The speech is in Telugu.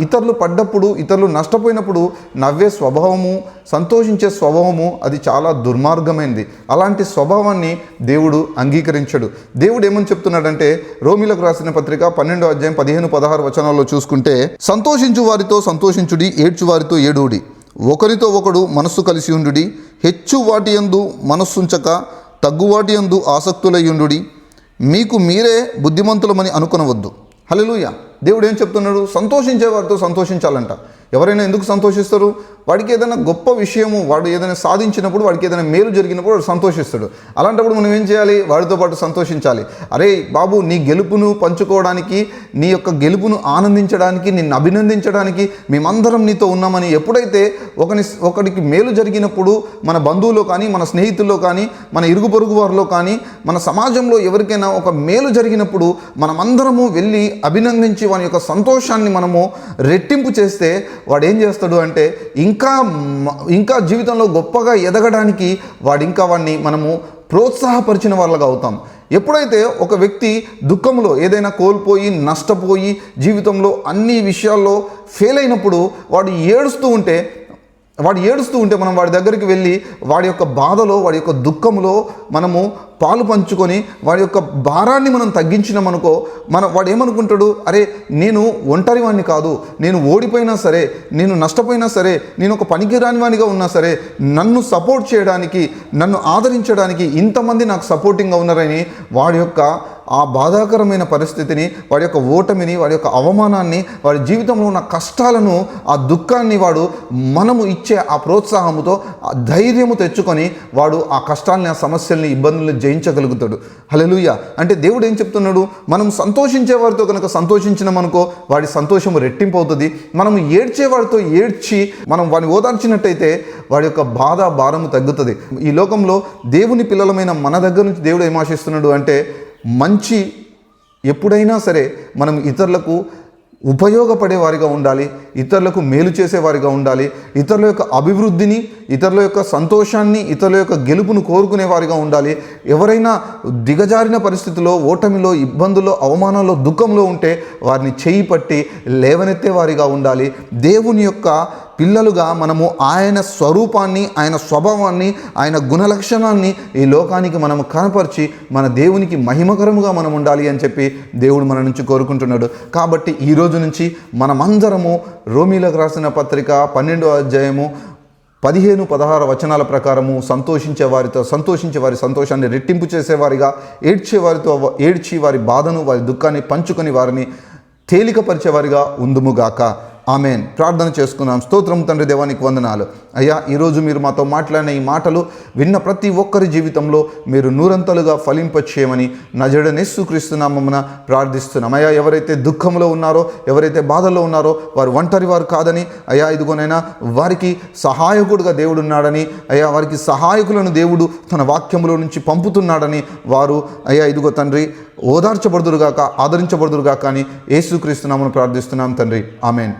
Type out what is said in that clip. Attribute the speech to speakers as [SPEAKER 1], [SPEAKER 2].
[SPEAKER 1] ఇతరులు పడ్డప్పుడు ఇతరులు నష్టపోయినప్పుడు నవ్వే స్వభావము సంతోషించే స్వభావము అది చాలా దుర్మార్గమైనది అలాంటి స్వభావాన్ని దేవుడు అంగీకరించడు. దేవుడు ఏమని చెప్తున్నాడంటే రోమిలకు రాసిన పత్రిక పన్నెండో అధ్యాయం పదిహేను పదహారు వచనాల్లో చూసుకుంటే సంతోషించు వారితో సంతోషించుడి ఏడ్చు వారితో ఏడుడి ఒకరితో ఒకడు మనస్సు కలిసి ఉండుడి హెచ్చు వాటి యందు మనస్సుంచక తగ్గువాటి యందు ఆసక్తులయ్యుండుడి మీకు మీరే బుద్ధిమంతులమని అనుకొనవద్దు. హల్లెలూయా. దేవుడు ఏం చెప్తున్నాడు? సంతోషించే వారితో సంతోషించాలంట. ఎవరైనా ఎందుకు సంతోషిస్తారు? వాడికి ఏదైనా గొప్ప విషయము వాడు ఏదైనా సాధించినప్పుడు వాడికి ఏదైనా మేలు జరిగినప్పుడు వాడు సంతోషిస్తాడు. అలాంటప్పుడు మనం ఏం చేయాలి? వాడితో పాటు సంతోషించాలి. అరే బాబు నీ గెలుపును పంచుకోవడానికి నీ యొక్క గెలుపును ఆనందించడానికి నిన్ను అభినందించడానికి మేమందరం నీతో ఉన్నామని ఎప్పుడైతే ఒకని ఒకడికి మేలు జరిగినప్పుడు మన బంధువులో కానీ మన స్నేహితుల్లో కానీ మన ఇరుగు పొరుగు వారిలో కానీ మన సమాజంలో ఎవరికైనా ఒక మేలు జరిగినప్పుడు మనమందరము వెళ్ళి అభినందించి వాని యొక్క సంతోషాన్ని మనము రెట్టింపు చేస్తే వాడు ఏం చేస్తాడు అంటే ఇంకా ఇంకా జీవితంలో గొప్పగా ఎదగడానికి వాడు ఇంకా వాడిని మనము ప్రోత్సాహపరిచిన వాళ్ళగా అవుతాం. ఎప్పుడైతే ఒక వ్యక్తి దుఃఖంలో ఏదైనా కోల్పోయి నష్టపోయి జీవితంలో అన్ని విషయాల్లో ఫెయిల్ అయినప్పుడు వాడు ఏడుస్తూ ఉంటే వాడు ఏడుస్తూ ఉంటే మనం వాడి దగ్గరికి వెళ్ళి వాడి యొక్క బాధలో వాడి యొక్క దుఃఖంలో మనము పాలు పంచుకొని వాడి యొక్క భారాన్ని మనం తగ్గించినామనుకో మన వాడు ఏమనుకుంటాడు? అరే నేను ఒంటరి వాడిని కాదు నేను ఓడిపోయినా సరే నేను నష్టపోయినా సరే నేను ఒక పనికిరాని వాడిగా ఉన్నా సరే నన్ను సపోర్ట్ చేయడానికి నన్ను ఆదరించడానికి ఇంతమంది నాకు సపోర్టింగ్గా ఉన్నారని వాడి యొక్క ఆ బాధాకరమైన పరిస్థితిని వాడి యొక్క ఓటమిని వాడి యొక్క అవమానాన్ని వాడి జీవితంలో ఉన్న కష్టాలను ఆ దుఃఖాన్ని వాడు మనము ఇచ్చే ఆ ప్రోత్సాహముతో ఆ ధైర్యము తెచ్చుకొని వాడు ఆ కష్టాలని ఆ సమస్యల్ని ఇబ్బందులను జయించగలుగుతాడు. హలలుయ అంటే దేవుడు ఏం చెప్తున్నాడు? మనం సంతోషించే వారితో కనుక సంతోషించినామనుకో వాడి సంతోషము రెట్టింపు అవుతుంది మనం ఏడ్చేవాడితో ఏడ్చి మనం వాడిని ఓదార్చినట్టయితే వాడి యొక్క బాధ భారము తగ్గుతుంది. ఈ లోకంలో దేవుని పిల్లలమైన మన దగ్గర నుంచి దేవుడు ఏం ఆశిస్తున్నాడు అంటే మంచి ఎప్పుడైనా సరే మనం ఇతరులకు ఉపయోగపడే వారిగా ఉండాలి ఇతరులకు మేలు చేసేవారిగా ఉండాలి ఇతరుల యొక్క అభివృద్ధిని ఇతరుల యొక్క సంతోషాన్ని ఇతరుల యొక్క గెలుపును కోరుకునే వారిగా ఉండాలి. ఎవరైనా దిగజారిన పరిస్థితిలో ఓటమిలో ఇబ్బందుల్లో అవమానంలో దుఃఖంలో ఉంటే వారిని చేయి పట్టి లేవనెత్తే వారిగా ఉండాలి. దేవుని యొక్క పిల్లలుగా మనము ఆయన స్వరూపాన్ని ఆయన స్వభావాన్ని ఆయన గుణలక్షణాన్ని ఈ లోకానికి మనము కనపరిచి మన దేవునికి మహిమకరముగా మనం ఉండాలి అని చెప్పి దేవుడు మన నుంచి కోరుకుంటున్నాడు. కాబట్టి ఈ రోజు నుంచి మనమందరము రోమిలకు రాసిన పత్రిక పన్నెండో అధ్యాయము పదిహేను పదహారు వచనాల ప్రకారము సంతోషించే వారితో సంతోషించే వారి సంతోషాన్ని రెట్టింపు చేసేవారిగా ఏడ్చే వారితో ఏడ్చి వారి బాధను వారి దుఃఖాన్ని పంచుకొని వారిని తేలికపరిచేవారిగా ఉందుముగాక ఆమెన్. ప్రార్థన చేసుకున్నాం. స్తోత్రం తండ్రి దేవానికి వందనాలు. అయ్యా ఈరోజు మీరు మాతో మాట్లాడిన ఈ మాటలు విన్న ప్రతి ఒక్కరి జీవితంలో మీరు నూరంతలుగా ఫలింపచేయమని నజడనెస్సు క్రీస్తునామమున ప్రార్థిస్తున్నాం. అయ్యా ఎవరైతే దుఃఖంలో ఉన్నారో ఎవరైతే బాధల్లో ఉన్నారో వారు ఒంటరి వారు కాదని అయ్యా ఇదిగోనైనా వారికి సహాయకుడుగా దేవుడు ఉన్నాడని అయ్యా వారికి సహాయకులను దేవుడు తన వాక్యములో నుంచి పంపుతున్నాడని వారు అయ్యా ఇదిగో తండ్రి ఓదార్చబడుదురుగాక ఆదరించబడుదురుగాక అని యేసుక్రీస్తున్నామని ప్రార్థిస్తున్నాం తండ్రి. ఆమెన్.